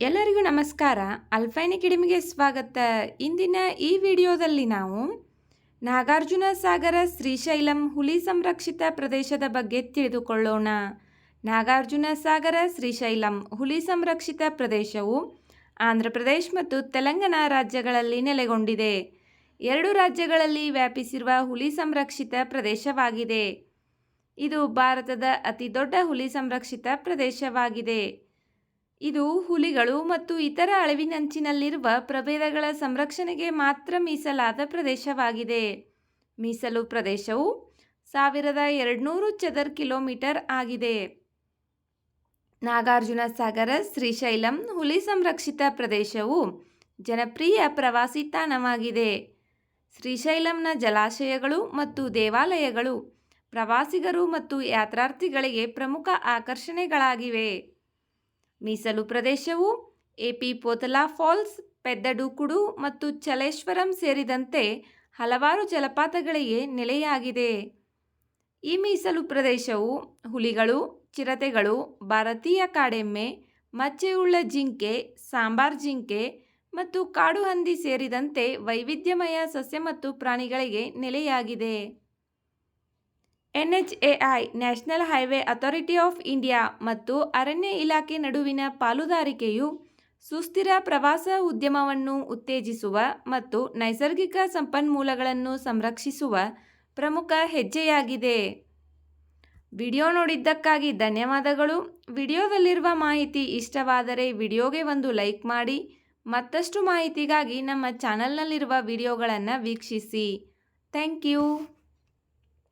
ಎಲ್ಲರಿಗೂ ನಮಸ್ಕಾರ. ಅಲ್ಫೈನ್ ಕಿಡಿಮಿಗೆ ಸ್ವಾಗತ. ಇಂದಿನ ಈ ವಿಡಿಯೋದಲ್ಲಿ ನಾವು ನಾಗಾರ್ಜುನ ಸಾಗರ ಶ್ರೀಶೈಲಂ ಹುಲಿ ಸಂರಕ್ಷಿತ ಪ್ರದೇಶದ ಬಗ್ಗೆ ತಿಳಿದುಕೊಳ್ಳೋಣ. ನಾಗಾರ್ಜುನ ಸಾಗರ ಶ್ರೀಶೈಲಂ ಹುಲಿ ಸಂರಕ್ಷಿತ ಪ್ರದೇಶವು ಆಂಧ್ರ ಪ್ರದೇಶ್ ಮತ್ತು ತೆಲಂಗಾಣ ರಾಜ್ಯಗಳಲ್ಲಿ ನೆಲೆಗೊಂಡಿದೆ. ಎರಡು ರಾಜ್ಯಗಳಲ್ಲಿ ವ್ಯಾಪಿಸಿರುವ ಹುಲಿ ಸಂರಕ್ಷಿತ ಪ್ರದೇಶವಾಗಿದೆ. ಇದು ಭಾರತದ ಅತಿ ದೊಡ್ಡ ಹುಲಿ ಸಂರಕ್ಷಿತ ಪ್ರದೇಶವಾಗಿದೆ. ಇದು ಹುಲಿಗಳು ಮತ್ತು ಇತರ ಅಳಿವಿನಂಚಿನಲ್ಲಿರುವ ಪ್ರಭೇದಗಳ ಸಂರಕ್ಷಣೆಗೆ ಮಾತ್ರ ಮೀಸಲಾದ ಪ್ರದೇಶವಾಗಿದೆ. ಮೀಸಲು ಪ್ರದೇಶವು ಸಾವಿರದ ಎರಡುನೂರು ಚದರ್ ಕಿಲೋಮೀಟರ್ ಆಗಿದೆ. ನಾಗಾರ್ಜುನ ಸಾಗರ, ಶ್ರೀಶೈಲಂ ಹುಲಿ ಸಂರಕ್ಷಿತ ಪ್ರದೇಶವು ಜನಪ್ರಿಯ ಪ್ರವಾಸಿ ತಾಣವಾಗಿದೆ. ಶ್ರೀಶೈಲಂನ ಜಲಾಶಯಗಳು ಮತ್ತು ದೇವಾಲಯಗಳು ಪ್ರವಾಸಿಗರು ಮತ್ತು ಯಾತ್ರಾರ್ಥಿಗಳಿಗೆ ಪ್ರಮುಖ ಆಕರ್ಷಣೆಗಳಾಗಿವೆ. ಮೀಸಲು ಪ್ರದೇಶವು ಎಪಿ ಪೋತಲಾ ಫಾಲ್ಸ್, ಪೆದ್ದಡುಕುಡು ಮತ್ತು ಚಲೇಶ್ವರಂ ಸೇರಿದಂತೆ ಹಲವಾರು ಜಲಪಾತಗಳಿಗೆ ನೆಲೆಯಾಗಿದೆ. ಈ ಮೀಸಲು ಪ್ರದೇಶವು ಹುಲಿಗಳು, ಚಿರತೆಗಳು, ಭಾರತೀಯ ಕಾಡೆಮ್ಮೆ, ಮಚ್ಚೆಯುಳ್ಳ ಜಿಂಕೆ, ಸಾಂಬಾರ್ ಜಿಂಕೆ ಮತ್ತು ಕಾಡು ಹಂದಿ ಸೇರಿದಂತೆ ವೈವಿಧ್ಯಮಯ ಸಸ್ಯ ಮತ್ತು ಪ್ರಾಣಿಗಳಿಗೆ ನೆಲೆಯಾಗಿದೆ. N H A I national highway authority of India ಮತ್ತು ಅರಣ್ಯ ಇಲಾಖೆ ನಡುವಿನ ಪಾಲುದಾರಿಕೆಯು ಸುಸ್ಥಿರ ಪ್ರವಾಸ ಉದ್ಯಮವನ್ನು ಉತ್ತೇಜಿಸುವ ಮತ್ತು ನೈಸರ್ಗಿಕ ಸಂಪನ್ಮೂಲಗಳನ್ನು ಸಂರಕ್ಷಿಸುವ ಪ್ರಮುಖ ಹೆಜ್ಜೆಯಾಗಿದೆ. ವಿಡಿಯೋ ನೋಡಿದ್ದಕ್ಕಾಗಿ ಧನ್ಯವಾದಗಳು. ವಿಡಿಯೋದಲ್ಲಿರುವ ಮಾಹಿತಿ ಇಷ್ಟವಾದರೆ ವಿಡಿಯೋಗೆ ಒಂದು ಲೈಕ್ ಮಾಡಿ, ಮತ್ತಷ್ಟು ಮಾಹಿತಿಗಾಗಿ ನಮ್ಮ ಚಾನಲ್ನಲ್ಲಿರುವ ವಿಡಿಯೋಗಳನ್ನು ವೀಕ್ಷಿಸಿ. Thank you.